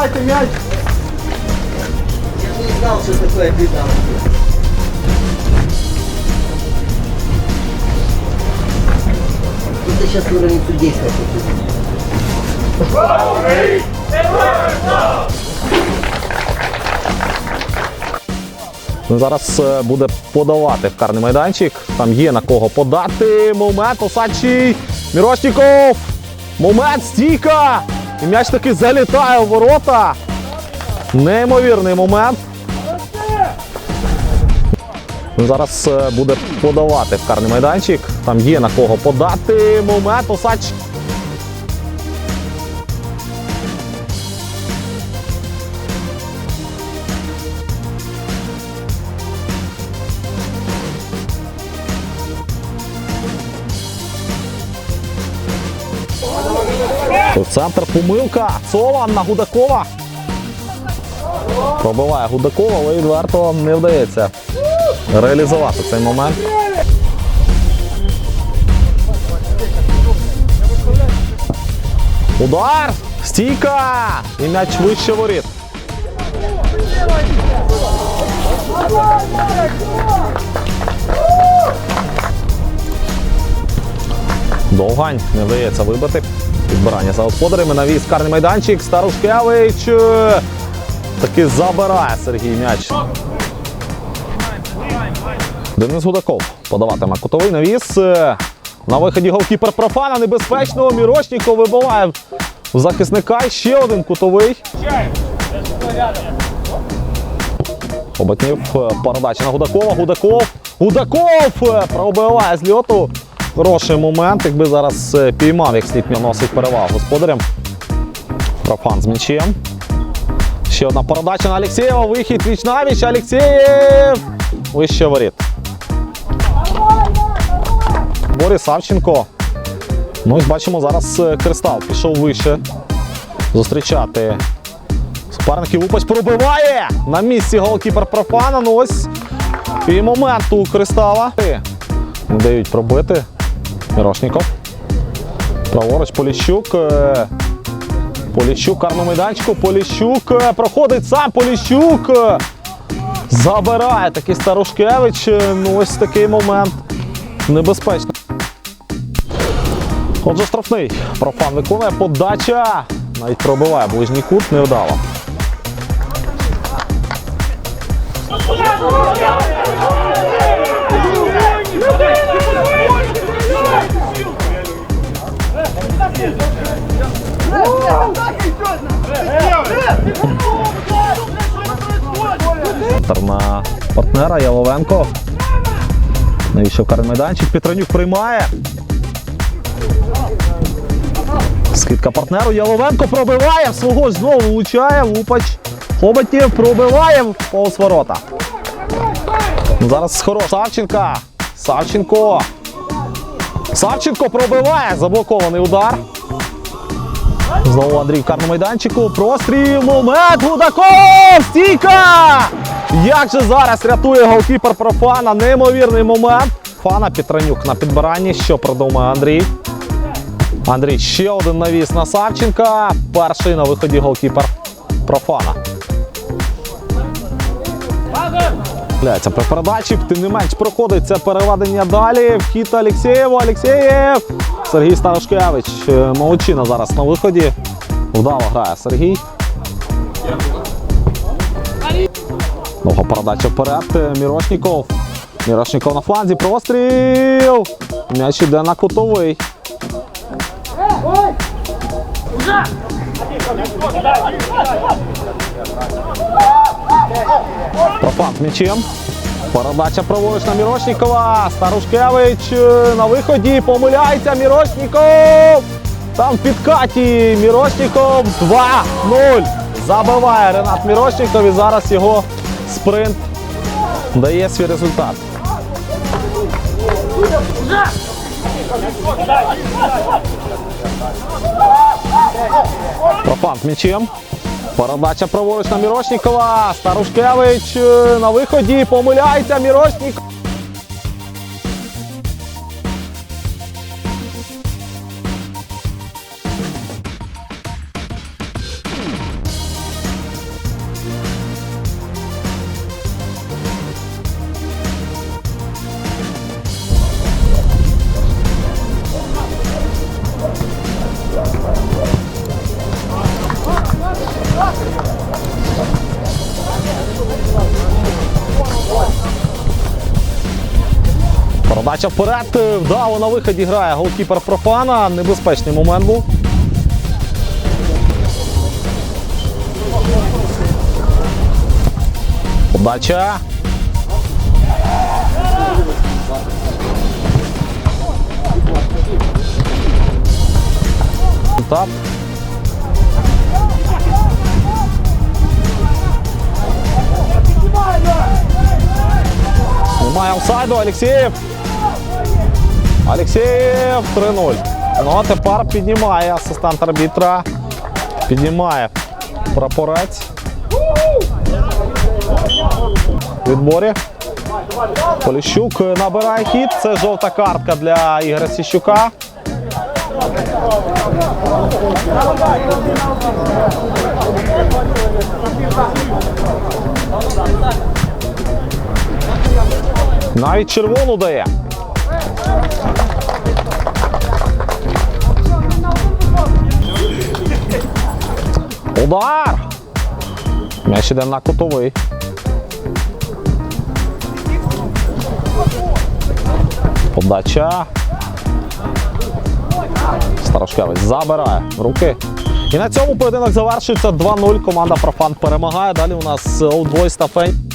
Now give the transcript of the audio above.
забирайте м'яч. Я не знал, что такое беда. Это сейчас уровень судейства. Зараз е, буде подавати в карний майданчик. Там є на кого подати. Момент Осадчий. Мірошніков. Момент стійка. І м'яч таки залітає у ворота. Неймовірний момент. Зараз е, буде подавати в карний майданчик. Там є на кого подати. Момент Осадчий. Центр помилка. Цован на Гудакова. Пробиває Гудакова, але відверто не вдається реалізувати цей момент. Удар! Стійка! І м'яч вище воріт. Довгань не вдається вибити. Підбирання за господарями. Навіс карний майданчик. Старушкевич е, таки забирає Сергій м'яч. Денис Гудаков подаватиме кутовий навіс. Е, На виході голкіпер профана небезпечного. Мірошніков вибиває в захисника. Ще один кутовий. Оботнів е, передача на Гудакова. Гудаков. Гудаков пробиває з льоту. Хороший момент. Якби зараз е, піймав, як слід наносить перевагу господарям. Профан з м'ячем. Ще одна передача на Алексєєва. Вихід віч навіч. Алексєєв. Вище воріт. Борис Савченко. Ну і бачимо, зараз е, Кристал пішов вище. Зустрічати суперників. Лупач пробиває. На місці голкіпер профана. Ну ось і момент у Кристала. Дають пробити. Мірошніков. Праворуч Поліщук. Е, Поліщук, карну майданчику. Поліщук е, проходить сам Поліщук. Забирає такий Старушкевич. Е, Ну ось такий момент. Небезпечно. Отже, штрафний. Профан виконує подача. Навіть пробиває ближній кут, невдало. На партнера Яловенко. Навіщо в карний майданчик? Петронюк приймає. Скидка партнеру. Яловенко пробиває. Свого знову влучає. Лупач. Хоботів пробиває повз ворота. Ну, Зараз хорош. Савченка. Савченко. Савченко пробиває. Заблокований удар. Знову Андрій в карному майданчику. Простріл. Момент. Гудаков! Стійка! Як же зараз рятує голкіпер профана? Неймовірний момент. Фана Петранюк на підбиранні. Що продумає Андрій? Андрій ще один навіс на Савченка. Перший на виході голкіпер профана. Ляється при передачі, тим не менш проходить це переведення далі. Вхід Алексєєву. Алексєєв. Сергій Старошкевич. Е, Молодчина зараз на виході. Вдало грає Сергій. Довга передача вперед. Е, Мірошніков. Мірошніков на фланзі. Простріл. М'яч іде на кутовий. Профан з м'ячем. Передача праворуч на Мірошнікова. Старушкевич е, на виході. Помиляється Мірошніков. Там в підкаті Мірошніков 2-0. Забиває Ренат Мірошніков і зараз його спринт дає свій результат. Профан з м'ячем. Передача праворуч на Мірошнікова. Старушкевич е, на виході. Помиляється Мірошніков. Подача вперед. Вдало на виході грає голкіпер профана. Небезпечний момент був. Подача. Тап. Немає офсайду, Алексєєв. Алексєєв 3-0. Ну а тепер піднімає асистент арбітра. Піднімає прапорець. Відборі. Поліщук набирає хід. Це жовта картка для Ігоря Сіщука. Навіть червону дає. Удар! М'яч іде на кутовий. Подача. Старошкевич забирає руки. І на цьому поєдинок завершується 2-0. Команда Профан перемагає. Далі у нас Old Boys та Фень.